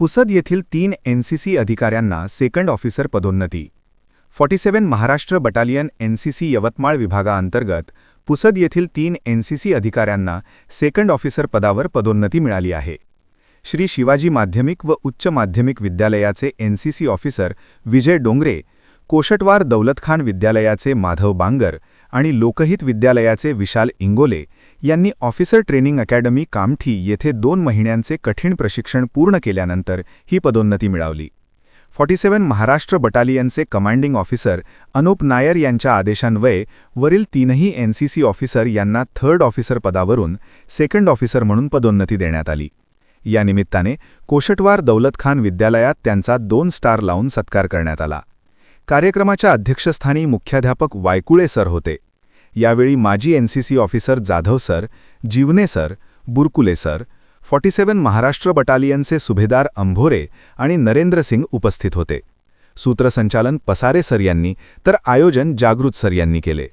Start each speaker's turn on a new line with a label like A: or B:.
A: पुसद येथील तीन एनसीसी अधिकाऱ्यांना सेकंड ऑफिसर पदोन्नती. Forty seven Maharashtra battalion NCC Yavatmal विभागाअंतर्गत पुसद येथील तीन एनसीसी अधिकाऱ्यांना सेकंड ऑफिसर पदावर पदोन्नती मिळाली आहे. श्री शिवाजी माध्यमिक व उच्च माध्यमिक विद्यालयाचे एनसीसी ऑफिसर विजय डोंगरे कोशटवार दौलतखान विद्यालयाचे माधव बांगर आणि लोकहित विद्यालयाचे विशाल इंगोले यांनी ऑफिसर ट्रेनिंग अकॅडमी कामठी येथे दोन महिन्यांचे कठीण प्रशिक्षण पूर्ण केल्यानंतर ही पदोन्नती मिळवली. फॉर्टी सेवन महाराष्ट्र बटालियनचे कमांडिंग ऑफिसर अनुप नायर यांच्या आदेशान्वये वरील तीनही एनसीसी ऑफिसर यांना थर्ड ऑफिसर पदावरून सेकंड ऑफिसर म्हणून पदोन्नती देण्यात आली. या निमित्ताने कोशटवार दौलतखान विद्यालयात त्यांचा दोन स्टार लावून सत्कार करण्यात आला. कार्यक्रमाच्या अध्यक्षस्थानी मुख्याध्यापक वायकुळे सर होते. यावेळी माजी NCC officer Jadhav sir Jivane sir Burkule sir forty seven Maharashtra बटालियनचे सुभेदार अंभोरे आणि नरेंद्र सिंग उपस्थित होते. सूत्रसंचालन पसारे सर यांनी तर आयोजन जागृत सर यांनी केले.